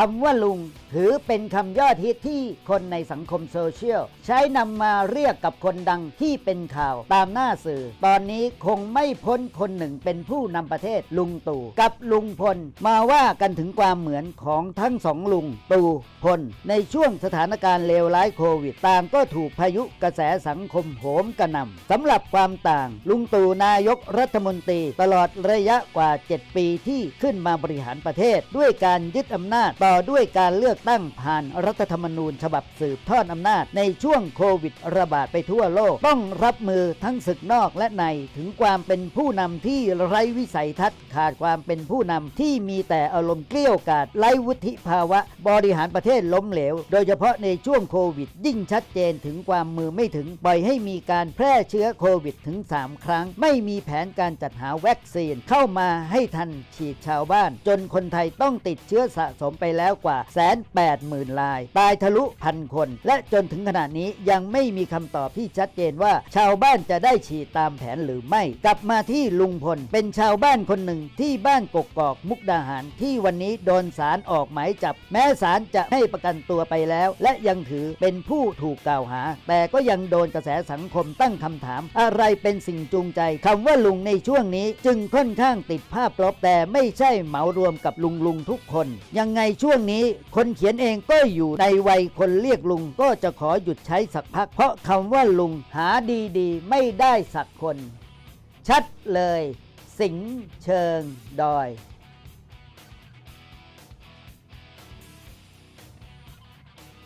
คำว่าลุง ถือเป็นคำยอดฮิตที่คนในสังคมโซเชียล ใช้นำมาเรียกกับคนดังที่เป็นข่าวตามหน้าสื่อ ตอนนี้คงไม่พ้นคนหนึ่งเป็นผู้นำประเทศลุงตู่กับลุงพล มาว่ากันถึงความเหมือนของทั้งสองลุงตู่พล ในช่วงสถานการณ์เลวร้ายโควิดต่างก็ถูกพายุกระแสสังคมโหมกระหน่ำสำหรับความต่าง ลุงตู่นายกรัฐมนตรี ตลอดระยะกว่า 7 ปีที่ขึ้นมาบริหารประเทศ ด้วยการยึดอำนาจต่อด้วยการเลือกตั้งผ่านรัฐธรรมนูญ ฉบับสืบทอดอำนาจในช่วงโควิดระบาดไปทั่วโลก ต้องรับมือทั้งศึกนอกและในถึงความเป็นผู้นำที่ไร้วิสัยทัศน์ขาดความเป็นผู้นำที่มีแต่อารมณ์เกลี้ยวกาดไร้วุฒิภาวะ บริหารประเทศล้มเหลว โดยเฉพาะในช่วงโควิด ยิ่งชัดเจนถึงความมือไม่ถึงปล่อยให้มีการแพร่เชื้อโควิดถึง 3 ครั้ง ไม่มีแผนการจัดหาวัคซีนเข้ามาให้ทันฉีดชาวบ้าน จนคนไทยต้องติดเชื้อสะสมไปแล้วกว่าแสนแปดหมื่นราย ตายทะลุพันคน และจนถึงขณะนี้ยังไม่มีคำตอบที่ชัดเจนว่า ชาวบ้านจะได้ฉีดตามแผนหรือไม่ กลับมาที่ลุงพล เป็นชาวบ้านคนหนึ่งที่บ้านกกอกมุกดาหาร ที่วันนี้โดนศาลออกหมายจับ แม้ศาลจะให้ประกันตัวไปแล้ว และยังถือเป็นผู้ถูกกล่าวหา แต่ก็ยังโดนกระแสสังคมตั้งคำถาม อะไรเป็นสิ่งจูงใจคำว่าลุงในช่วงนี้จึงค่อนข้างติดภาพลบแต่ไม่ใช่เหมารวมกับลุงลุงทุกคน ยังไงช่ว่วงนี้คนเขียนเองก็อยู่ในวัยคนเรียกลุงก็จะขอหยุดใช้สักพัก เพราะคำว่าลุงหาดีๆ ไม่ได้สักคน ชัดเลย สิงเชิงดอย